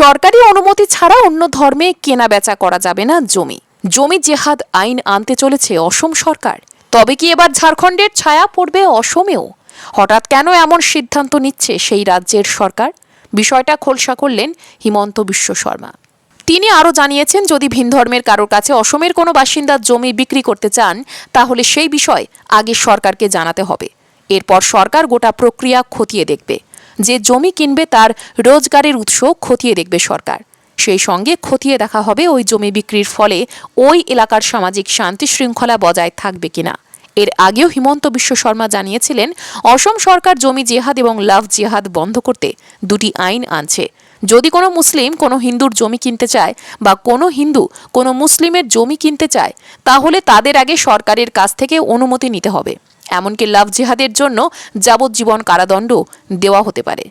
সরকারি অনুমতি ছাড়া অন্য ধর্মে কেনা বেচা করা যাবে না জমি। জমি জেহাদ আইন আনতে চলেছে অসম সরকার। তবে কি এবার ঝাড়খণ্ডের ছায়া পড়বে অসমেও? হঠাৎ কেন এমন সিদ্ধান্ত নিচ্ছে সেই রাজ্যের সরকার? বিষয়টা খোলসা করলেন হিমন্ত বিশ্ব শর্মা। তিনি আরও জানিয়েছেন, যদি ভিন ধর্মের কারোর কাছে অসমের কোনো বাসিন্দার জমি বিক্রি করতে চান, তাহলে সেই বিষয় আগে সরকারকে জানাতে হবে। এরপর সরকার গোটা প্রক্রিয়া খতিয়ে দেখবে। যে জমি কিনবে তার রোজগারের উৎস খতিয়ে দেখবে সরকার। সেই সঙ্গে খতিয়ে দেখা হবে ওই জমি বিক্রির ফলে ওই এলাকার সামাজিক শান্তি শৃঙ্খলা বজায় থাকবে কিনা। এর আগেও হিমন্ত বিশ্ব শর্মা জানিয়েছিলেন, অসম সরকার জমি জেহাদ এবং লাভ জেহাদ বন্ধ করতে দুটি আইন আনছে। যদি কোনো মুসলিম কোনো হিন্দুর জমি কিনতে চায় বা কোনো হিন্দু কোনো মুসলিমের জমি কিনতে চায়, তাহলে তাদের আগে সরকারের কাছ থেকে অনুমতি নিতে হবে। এমনকি লাভ জেহাদের জন্য যাবজ্জীবন কারাদণ্ড দেওয়া হতে পারে।